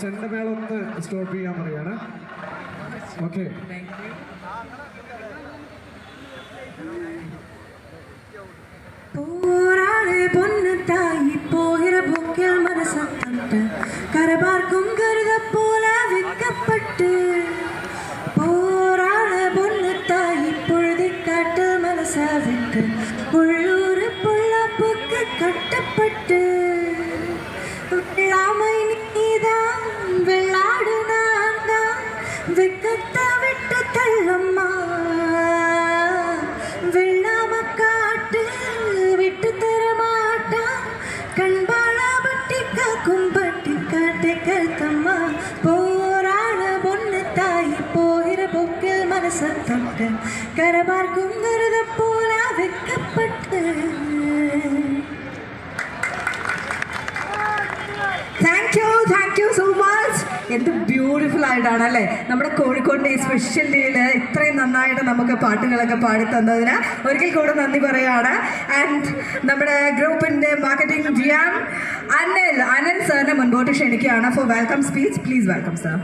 ചെണ്ട മേളൊന്ന് സ്റ്റോപ്പ് ചെയ്യാൻ പറയാണ്. ഓക്കെ போராளே பொண்ணு தாயி போகிற போக்கில் மனசத்தட்டு கரபார்க்கும் கருத போல வைக்கப்பட்டு போராளே பொண்ணு தாயி பொழுதி காட்டு மனசாவிட்டு உள்ளூர் பொல்லாப்புக்கு கட்டப்பட்டு உள்ளாமை பட்டி காக்கும் பட்டி காட்டை கருத்தம்மா போராட பொண்ணு தாய் போகிற பொக்கில் மனச தொட்டு கரபார்க்கும் கருத போல வெக்கப்பட்டு thank you thank you so much എന്ത് ബ്യൂട്ടിഫുൾ ആയിട്ടാണ് അല്ലേ നമ്മുടെ കോഴിക്കോടിൻ്റെ ഈ സ്പെഷ്യൽ ഡേയിൽ ഇത്രയും നന്നായിട്ട് നമുക്ക് പാട്ടുകളൊക്കെ പാടി തന്നതിന് ഒരിക്കൽ കൂടെ നന്ദി പറയാണ് ആൻഡ് നമ്മുടെ ഗ്രൂപ്പിൻ്റെ മാർക്കറ്റിംഗ് ജിയാൻ അനിൽ അനൽ സാറിനെ മുൻപോട്ട് ക്ഷണിക്കുകയാണ്. For welcome speech please welcome sir